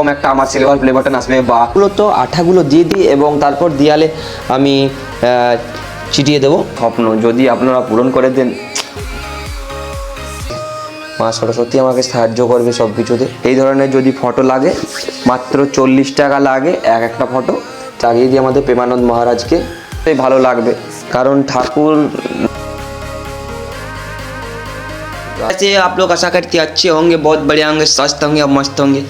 এরকম একটা আমার সিলভার প্লে বাটন আসবে বা মূলত আঠাগুলো দিয়ে দিই এবং তারপর দেয়ালে আমি আহ, চিটিয়ে দেবো স্বপ্ন যদি আপনারা পূরণ করে দেন মা সরস্বতী আমাকে সাহায্য করবে সব কিছুতে এই ধরনের যদি ফটো লাগে মাত্র চল্লিশ টাকা লাগে এক একটা ফটো চাগিয়ে দিয়ে আমাদের প্রেমানন্দ মহারাজকে এই ভালো লাগবে কারণ ঠাকুর ऐसे आप लोग आशा करते हैं अच्छे होंगे बहुत बढ़िया होंगे स्वस्थ होंगे और मस्त होंगे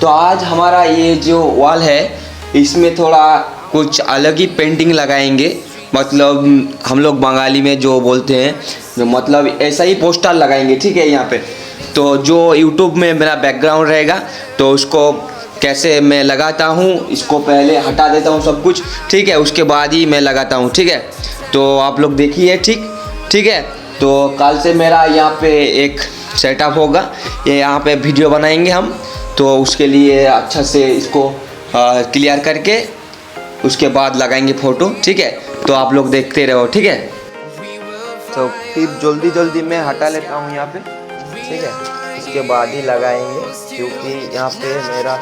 तो आज हमारा ये जो वॉल है, इसमें थोड़ा कुछ अलग ही पेंटिंग लगाएँगे। मतलब हम लोग बंगाली में जो बोलते हैं, जो मतलब ऐसा ही पोस्टर लगाएँगे, ठीक है, यहाँ पे। तो जो यूट्यूब में मेरा बैकग्राउंड रहेगा तो उसको कैसे मैं लगाता हूँ, इसको पहले हटा देता हूँ सब कुछ, ठीक है, उसके बाद ही मैं लगाता हूँ, ठीक है। तो आप लोग देखिए, ठीक ठीक है। तो कल से मेरा यहाँ पे एक सेटअप होगा, ये यहाँ पे वीडियो बनाएँगे हम। तो उसके लिए अच्छा से इसको क्लियर करके उसके बाद लगाएँगे फ़ोटो ठीक है? तो आप लोग देखते रहो, ठीक है? तो फिर जल्दी जल्दी मैं हटा लेता हूँ यहाँ पे, ठीक है? इसके बाद ही लगाएँगे, क्योंकि यहाँ पे मेरा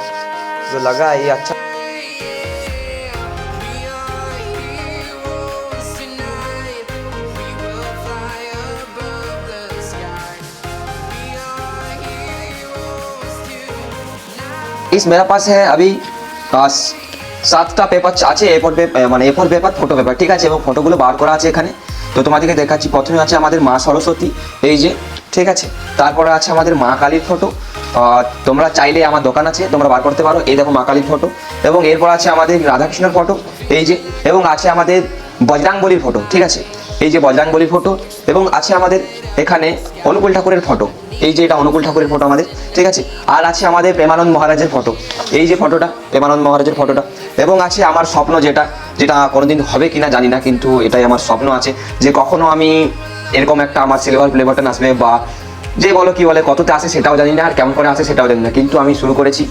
जो लगा है, ये अच्छा इस मेरा पास है अभी আহ, সাতটা পেপার আছে এ ফোর মানে A four paper photo paper ঠিক আছে এবং ফটোগুলো বার করা আছে এখানে তো তোমাদেরকে দেখাচ্ছি প্রথমে আছে আমাদের মা সরস্বতী এই যে ঠিক আছে তারপরে আছে আমাদের মা কালীর ফটো তোমরা চাইলে আমার দোকান আছে তোমরা বার করতে পারো এই দেখো মা কালীর ফটো এবং এরপর আছে আমাদের রাধাকৃষ্ণের ফটো এই যে এবং আছে আমাদের বজরাঙ্গলির ফটো ঠিক আছে এই যে বজরাঙ্গলির ফটো এবং আছে আমাদের এখানে অনুকূল ঠাকুরের ফটো এই যে এটা অনুকূল ঠাকুরের ফটো আমাদের ঠিক আছে? আর আছে আমাদের প্রেমানন্দ মহারাজের ফটো। এই যে ফটোটা, প্রেমানন্দ মহারাজের ফটোটা। এবং আছে আমার স্বপ্ন যেটা যেটা কোনোদিন হবে কিনা জানি না, কিন্তু এটাই আমার স্বপ্ন আছে যে কখনো আমি এরকম একটা আমার সিলভার প্লে বাটন আসবে বা যে বলো কি বলে, কততে আসে সেটাও জানি না আর কেমন করে আসে সেটাও জানি না। কিন্তু আমি শুরু করেছি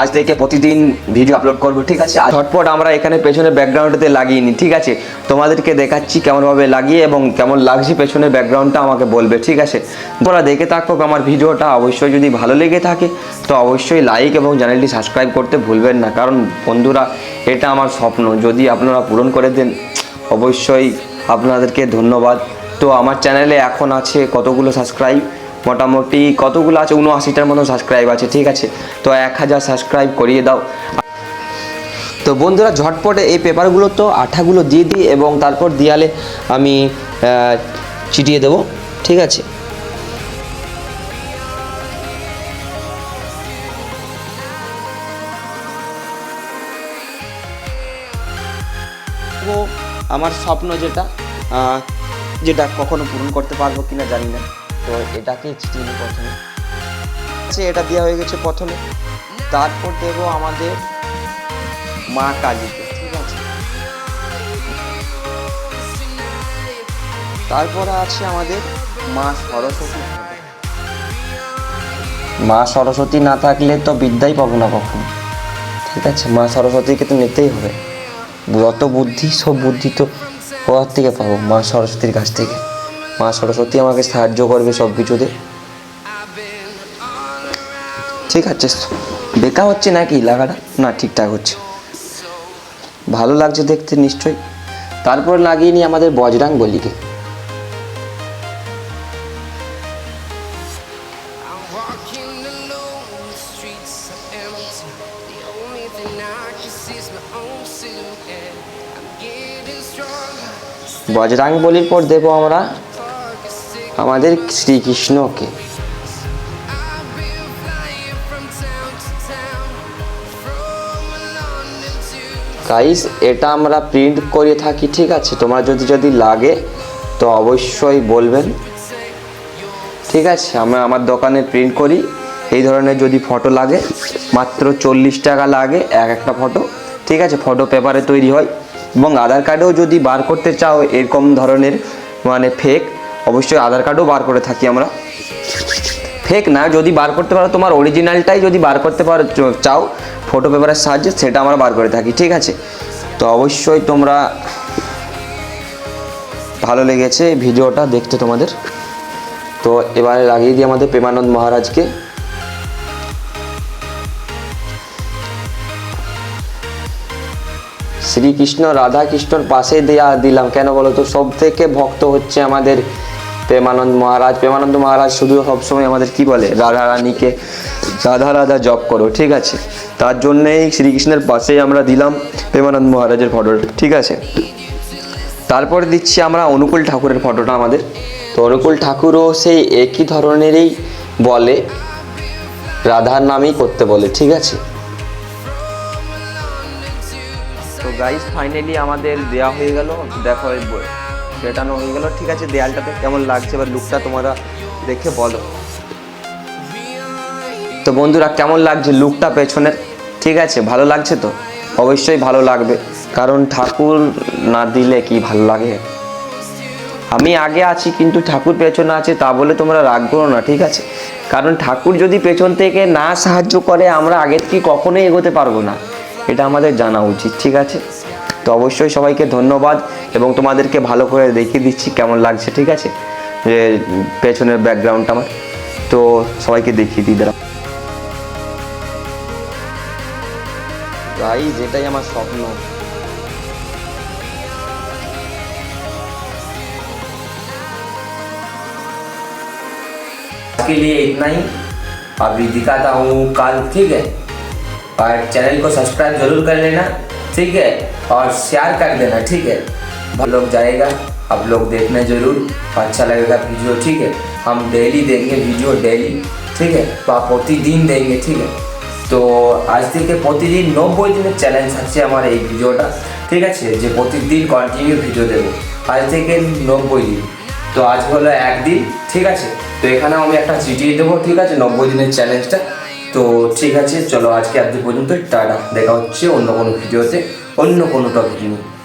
আজ থেকে প্রতিদিন ভিডিও আপলোড করব, ঠিক আছে? আর ঝটপট আমরা এখানে পেছনের ব্যাকগ্রাউন্ডে লাগিয়ে নিই, ঠিক আছে? তোমাদেরকে দেখাচ্ছি কেমনভাবে লাগিয়ে এবং কেমন লাগছে পেছনের ব্যাকগ্রাউন্ডটা আমাকে বলবে, ঠিক আছে? তোমরা দেখে থাকো আমার ভিডিওটা, অবশ্যই যদি ভালো লেগে থাকে, তো অবশ্যই লাইক এবং চ্যানেলটি সাবস্ক্রাইব করতে ভুলবেন না, কারণ বন্ধুরা, এটা আমার স্বপ্ন। যদি আপনারা পূরণ করে দেন, অবশ্যই আপনাদেরকে ধন্যবাদ। তো আমার চ্যানেলে এখন আছে কতগুলো সাবস্ক্রাইব মোটামুটি কতগুলো আছে? উনআশিটার মতো সাবস্ক্রাইব আছে, ঠিক আছে? তো এক হাজার সাবস্ক্রাইব করিয়ে দাও। তো বন্ধুরা, ঝটপটে এই পেপারগুলো তো আঠাগুলো দিয়ে দিই এবং তারপর দেয়ালে আমি চিটিয়ে দেবো, ঠিক আছে? আমার স্বপ্ন যেটা যেটা কখনো পূরণ করতে পারব কিনা জানি না। তো এটাকেই চিঠিয়ে নিই প্রথমে। আচ্ছা এটা দেওয়া হয়ে গেছে প্রথমে। তারপর দেবো আমাদের মা কালীকে, ঠিক আছে? তারপরে আছে আমাদের মা সরস্বতী। মা সরস্বতী না থাকলে তো বিদ্যাই পাবো না কখন। ঠিক আছে, মা সরস্বতীকে তো নিতেই হবে। যত বুদ্ধি, সব বুদ্ধি তো ওর থেকে পাবো মা সরস্বতীর কাছ থেকে? মা সরস্বতী আমাকে সাহায্য করবে সব কিছুতে ঠিক আছে, বেকা হচ্ছে নাকি লাগাটা? না, ঠিকঠাক হচ্ছে। ভালো লাগছে দেখতে নিশ্চয়ই। তারপর লাগিয়ে নিই আমাদের বজরাং বলিকে। বজরাং বলির পর দেব আমরা। আমাদের শ্রীকৃষ্ণকে। গাইস এটা আমরা প্রিন্ট করে থাকি, ঠিক আছে? তোমরা যদি যদি লাগে, তো অবশ্যই বলবেন। ঠিক আছে, আমরা আমার দোকানে প্রিন্ট করি। এই ধরনের যদি ফটো লাগে, মাত্র চল্লিশ টাকা লাগে এক একটা ফটো ঠিক আছে ফটো পেপারে তৈরি হয়। এবং আধার কার্ডেও যদি বার করতে চাও, এরকম ধরনের মানে ফেক অবশ্যই আধার কার্ডও বার করে থাকি আমরা। ফেক না, যদি বার করতে পারো, তোমার অরিজিনালটাই যদি বার করতে পারো চাও ফটো পেপারের সাহায্যে সেটা আমরা বার করে থাকি, ঠিক আছে? তো অবশ্যই তোমরা ভালো লেগেছে ভিডিওটা, দেখতে তোমাদের। তো এবারে লাগিয়ে দিই আমাদের প্রেমানন্দ মহারাজকে। শ্রীকৃষ্ণ রাধা কৃষ্ণর পাশে দেয়া দিলাম। কেন বলো তো? সব থেকে ভক্ত হচ্ছে আমাদের প্রেমানন্দ মহারাজ প্রেমানন্দ মহারাজ শুধু সবসময় আমাদের কি বলে? রাধা রানীকে রাধা রাধা জপ করো, ঠিক আছে? তার জন্যেই শ্রীকৃষ্ণের পাশেই আমরা দিলাম প্রেমানন্দ মহারাজের ফটোটা, ঠিক আছে? তারপরে দিচ্ছি আমরা অনুকূল ঠাকুরের ফটোটা আমাদের। তো অনুকূল ঠাকুরও সেই একই ধরনেরই বলে, রাধার নামেই করতে বলে, ঠিক আছে? তো গাইস ফাইনালি আমাদের দেওয়া হয়ে গেল। দেখো ব- পেটানো হয়ে গেল। ঠিক আছে, দেয়ালটাতে কেমন লাগছে এবার লুকটা তোমরা দেখে বলো। তো বন্ধুরা, কেমন লাগছে লুকটা পেছনের ঠিক আছে, ভালো লাগছে তো? অবশ্যই ভালো লাগবে। কারণ ঠাকুর না দিলে কি ভালো লাগে? আমি আগে আছি, কিন্তু ঠাকুর পেছনে আছে, তা বলে তোমরা রাগ করো না, ঠিক আছে? কারণ ঠাকুর যদি পেছন থেকে না সাহায্য করে, আমরা আগের কি কখনোই এগোতে পারব না। এটা আমাদের জানা উচিত, ঠিক আছে? তো অবশ্যই সবাইকে ধন্যবাদ এবং তোমাদেরকে ভালো করে দেখিয়ে দিচ্ছি কেমন লাগছে ঠিক আছে যে পেছনের ব্যাকগ্রাউন্ডটা আমার তো সবাইকে দেখিয়ে দিই দাঁড়াও গাইজ এটাই আমার স্বপ্ন के लिए इतना ही अभी दिखाता हूँ कल ठीक है और चैनल को सब्सक्राइब जरूर कर लेना ठीक है और शेयर कर देना ठीक है बहुत लोग जाएगा आप लोग देखना जरूर अच्छा लगेगा वीडियो ठीक है हम डेली देंगे वीडियो डेली ठीक है तो आप प्रतिदिन देंगे ठीक है তো আজ থেকে প্রতিদিন নব্বই দিনের চ্যালেঞ্জ থাকছে আমার এই ভিডিওটা ঠিক আছে যে প্রতিদিন কন্টিনিউ ভিডিও দেবো আজ থেকে নব্বই দিন তো আজ হলো একদিন ঠিক আছে তো এখানেও আমি একটা চিঠিয়ে দেবো ঠিক আছে নব্বই দিনের চ্যালেঞ্জটা তো ঠিক আছে চলো আজকে আজকে পর্যন্ত টাটা দেখা হচ্ছে অন্য কোনো ভিডিওতে অন্য কোনো টপিক নিয়ে